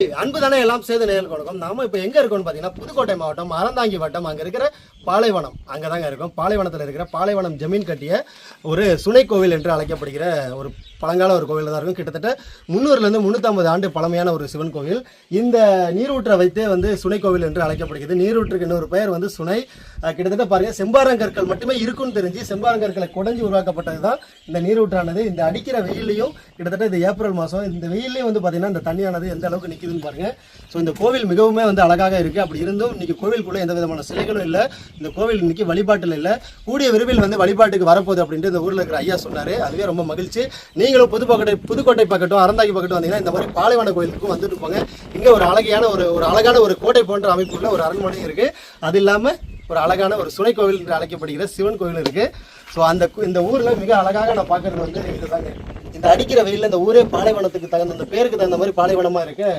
அன்பு தானே எல்லாம் சேர்ந்து நேரில் கொடுக்கும் நாம இப்போ எங்க இருக்கோம்னு பார்த்தீங்கன்னா புதுக்கோட்டை மாவட்டம் அறந்தாங்கி வட்டம். அங்க இருக்கிற பாலைவனம். அங்கே தாங்க இருக்கும். பாலைவனத்தில் இருக்கிற பாலைவனம் ஜமீன் கட்டிய ஒரு சுனை கோவில் என்று அழைக்கப்படுகிற ஒரு பழங்கால ஒரு கோவில் தான் இருக்கும். கிட்டத்தட்ட முந்நூறுலேருந்து முந்நூற்றம்பது ஆண்டு பழமையான ஒரு சிவன் கோவில். இந்த நீரூற்றை வைத்தே வந்து சுனை கோவில் என்று அழைக்கப்படுகிறது. நீரூற்றுக்கு இன்னொரு பெயர் வந்து சுனை. கிட்டத்தட்ட பாருங்கள் செம்பாரங்கற்கள் மட்டுமே இருக்குன்னு தெரிஞ்சு செம்பாரங்கற்களை குடஞ்சி உருவாக்கப்பட்டது தான் இந்த நீரூற்றானது. இந்த அடிக்கிற வெயிலையும் கிட்டத்தட்ட இந்த ஏப்ரல் மாதம் இந்த வெயிலையும் வந்து பார்த்திங்கன்னா இந்த தண்ணியானது எந்த அளவுக்கு நிற்குதுன்னு பாருங்கள் ஸோ இந்த கோவில் மிகவுமே வந்து அழகாக இருக்குது அப்படி இருந்தும் இன்றைக்கி கோவிலுக்குள்ளே எந்த விதமான சிலைகளும் இல்லை. இந்த கோவில் இன்றைக்கி வழிபாட்டில் இல்லை. கூடிய விரைவில் வந்து வழிபாட்டுக்கு வரப்போகுது அப்படின்ட்டு இந்த ஊரில் இருக்கிற ஐயா சொன்னார். அதுவே ரொம்ப மகிழ்ச்சி. நீங்களும் புதுக்கோட்டை புதுக்கோட்டை பக்கட்டும் அறந்தாக்கி பக்கட்டும் வந்தீங்கன்னா இந்த மாதிரி பாலைவன கோயிலுக்கும் வந்துட்டு போங்க. இங்கே ஒரு அழகையான ஒரு ஒரு அழகான ஒரு கோட்டை போன்ற அமைப்புள்ள ஒரு அரண்மனை இருக்குது அது இல்லாமல் ஒரு அழகான ஒரு சுனை கோவில் என்று அழைக்கப்படுகிற சிவன் கோவில் இருக்கு. ஸோ அந்த இந்த ஊர்ல மிக அழகாக நான் பார்க்கறது வந்து இதுதாங்க. இந்த அடிக்கிற வெயில்ல இந்த ஊரே பாலைவனத்துக்கு தகுந்த அந்த பேருக்கு தகுந்த மாதிரி பாலைவனமா இருக்கு.